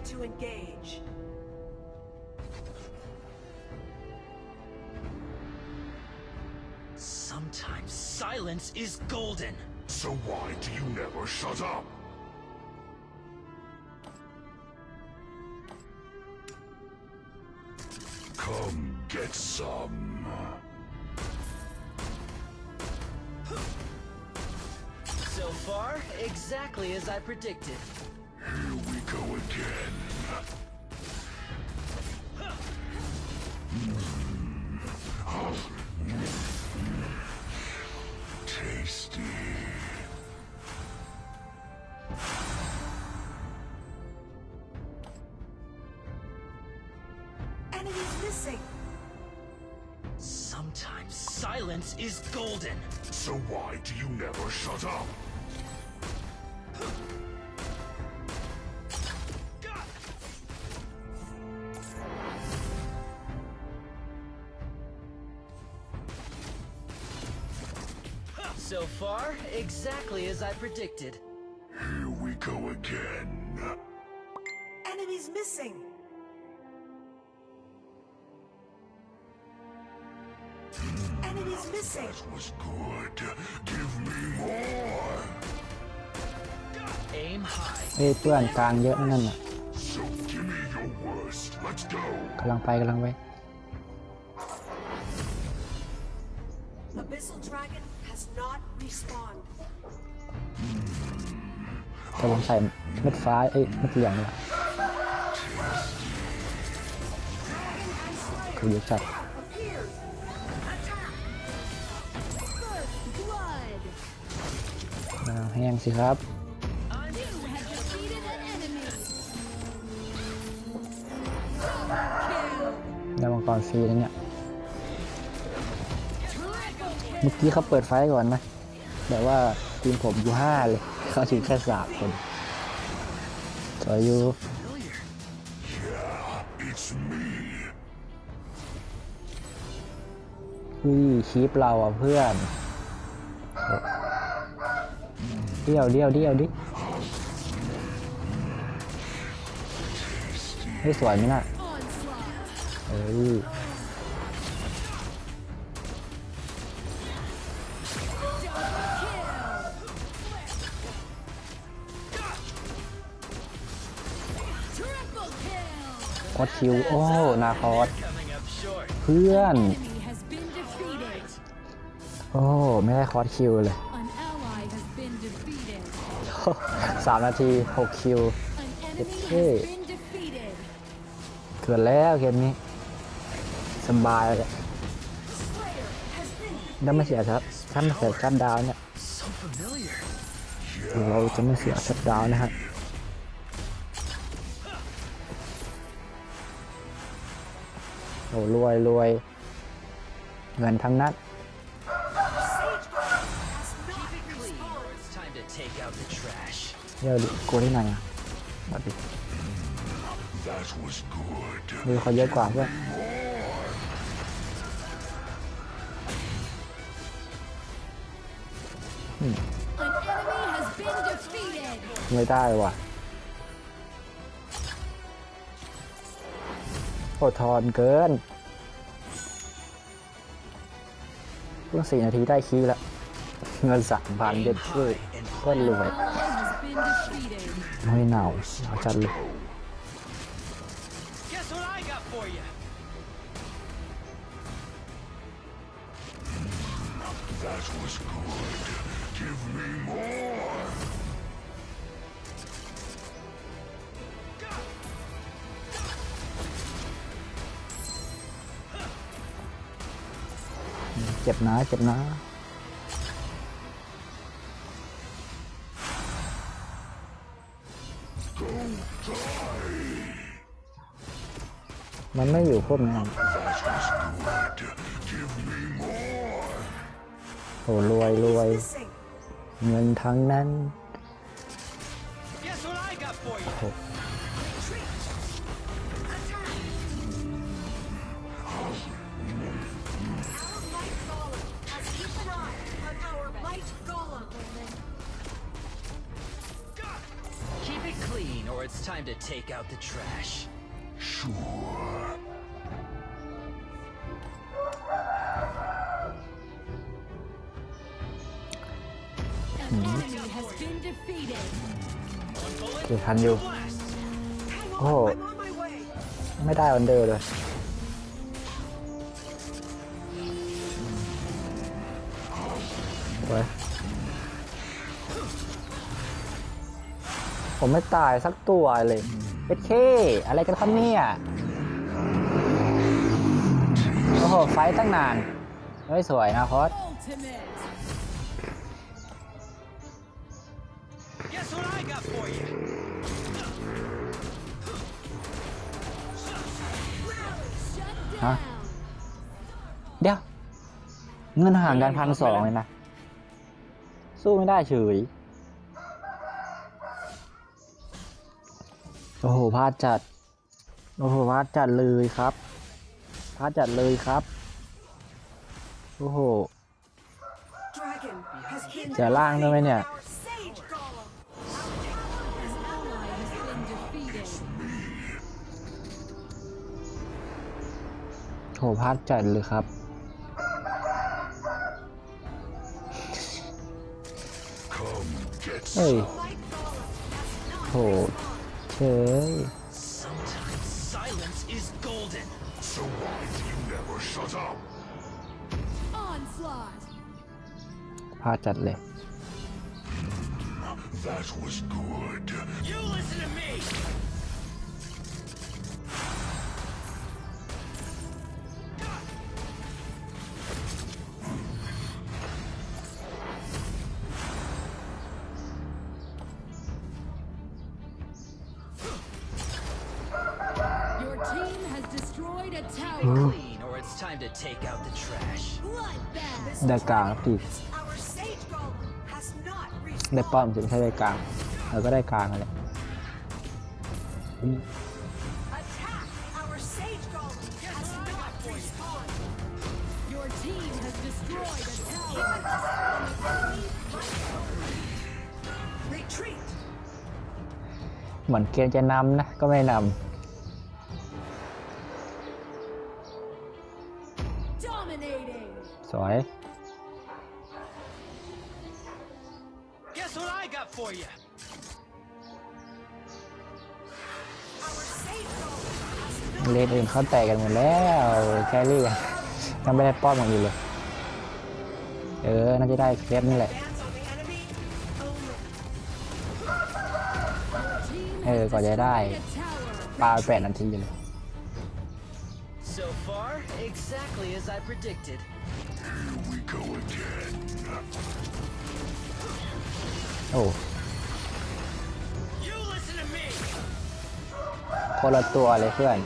Prepare to engage. Sometimes silence is golden. So why do you never shut up? Come get some. So far, exactly as I predicted. Here we go again. Tasty. Enemies missing. Sometimes silence is golden. So why do you never shut up? exactly as I predicted. Here we go again. Enemies missing. Enemies missing. That was good. Give me more. Aim high. เฮ้ยเพื่อนกลางเยอะนั่นน่ะ So give me your worst. Let's go. กำลังไปกำลังไป แต่ผมใส่เม็ดฟ้าเอ้ยเม็ดเหลืองเลยคือเยอะจัด Appeared. Attack. First blood. อ่าแห้งสิครับ You have defeated an enemy. ได้มังกรฟรีแล้วเนี่ย เมื่อกี้เขาเปิดไฟก่อนนะ แต่ว่าทีมผมอยู่ห้าเลย เขาถึงแค่สามคนสวยอยู่ Familiar. It's me. อุ้ยคีปเราอะเพื่อนเดี่ยวเดี่ยวเดี่ยวดิเฮ้สวยไหมน่ะเอ้ อสคิว โอ้ นาคอสเพื่อน โอ้ ไม่ได้คอสคิวเลยสามนาทีหกคิว An enemy Okay. has been defeated. เกิดแล้วเกมนี้ สบายเลยแล้วไม่เสียครับถ้าไม่เสียชัดดาวเนี่ยเราจะไม่เสียชัดดาวน์นะฮะโรวยรวยเงินทั้งนั้นเดี๋ยวกลัวที่ไหนอะมาดิมือเขาเยอะกว่าเพื่อนไม่ได้ว่ะโอทอนเกิน เพิ่งสี่นาทีได้คีแล้ว เงินสามพันเด็ดช่วยอนรวยไม่หนาวเอาจัดเลย That was good. Give me more. เจ็บนะเจ็บนะมันไม่อยู่พวกนี้นโอ้รวยรวย เงินทั้งนั้น it's time to take out the trash. Sure. An enemy has been defeated. One bullet, คือทันอยู่ blast. Hang on, Oh. I'm on my way. ไม่ได้วันเดอร์เลยเว้ ผมไม่ตายสักตัวเลยเอเคอะไรกันครับเนี่ย โอ้โห ไฟต์ตั้งนานไม่สวยนะคอส Ultimate. Guess what I got for you? Shut Hả? down. เดี๋ยว เงินห่างกันพันสองเลยนะ สู้ไม่ได้เฉย โอ้โหพลาดจัด โอ้โหพลาดจัดเลยครับพลาดจัดเลยครับ โอ้โห Dragon has been เสียร่างด้วยไหมเนี่ย โหพลาดจัดเลยครับ เฮ้ยโห เฉย Sometimes silence is golden. So why do you never shut up? Onslaught. พลาดจัดเลย That was good. You listen to me! Take out the trash. Bloodbath. ได้กลางที Our sage golem has not ได้ป้อม respawned. สิไม่ใช่ได้กลางเราก็ได้กลางนั่นแหละอืม Attack! Our sage golem has not respawned. Your team has destroyed a tower. Retreat! เหมือนเกมจะนำนะ ก็ไม่น Dominating. Golem has เลนอื่นเขาแตกกันหมดแล้วแครี่อะยังไม่ได้ป้อมกันอยู่เลย เออ น่าจะได้เคสนี่แหละ advance on the enemy. Only. Team เออ has กว่าจะได้ destroyed a tower. ปาไปแปดนาทีเลย โอ้คนละตัวเลยเพื่อน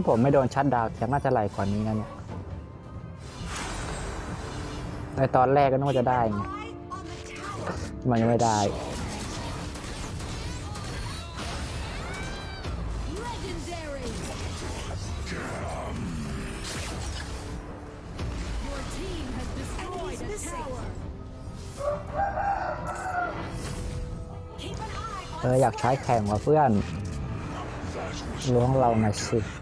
ถ้าผมไม่โดนชัดดาวน์แคมน่าจะไหลกว่านี้นะเนี่ยในตอนแรกก็นึกว่าจะได้ไงมันยังไม่ได้ เอออยากใช้แข่งว่ะเพื่อนล้วงเราหน่อยสิ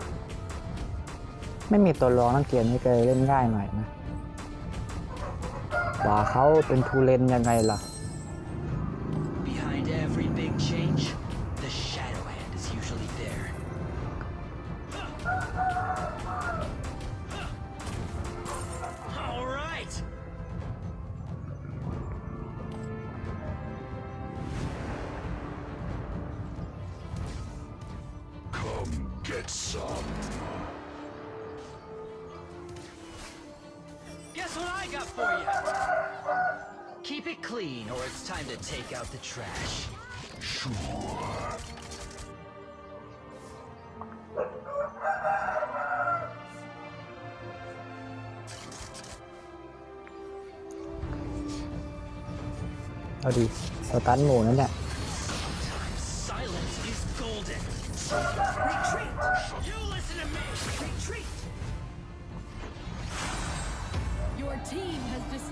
ไม่มีตัวรองทั้งเกียร์นี่เลยเล่นง่ายหน่อยนะว่าเขาเป็นทูเลนยังไงล่ะ Saw. Got for you. Keep it clean, or it's time to take out the trash. Sure. Thôi đi, tao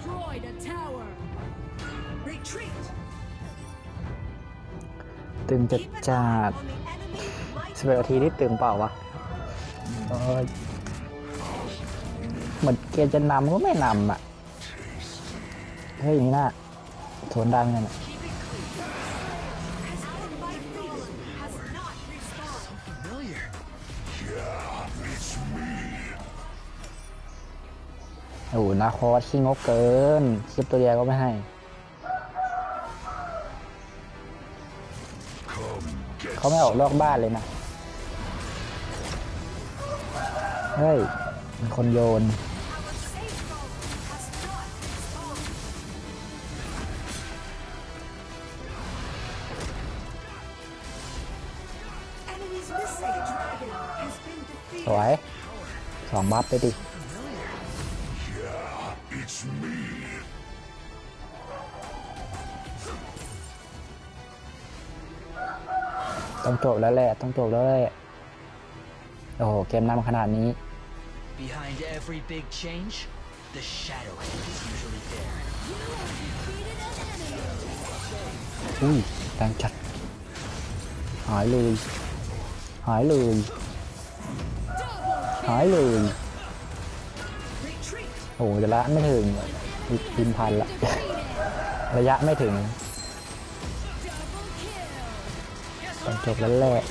destroyed a tower. Retreat! ตึงจัด Keep an จัด eye on the enemy. Might สิบเอ็ดนาทีนี่ตึงเปล่าวะเอ้ยเหมือนเกมจะนำก็ไม่นำอะ เฮ้ยนี่น่าโถนดังกันอะ โอ้นาคอสขี้งกเกินซิปตัวใหญ่ก็ไม่ให้เขาไม่ออกนอกบ้านเลยนะ เฮ้ยมันคนโยน สวย สองบัฟได้ดิ It's me. ต้องจบแล้วแหละ ต้องจบแล้วแหละ โอ้โห เกมนำขนาดนี้ Behind every big change, the shadow hand is usually there. You have defeated an enemy. อุ้ยแรงจัด หายเลย หายเลย Double หายเลย Retreat! โอ้โหจะยะไม่ถึงพิมพันละ ระยะไม่ถึงต้องจบแล้วแหละ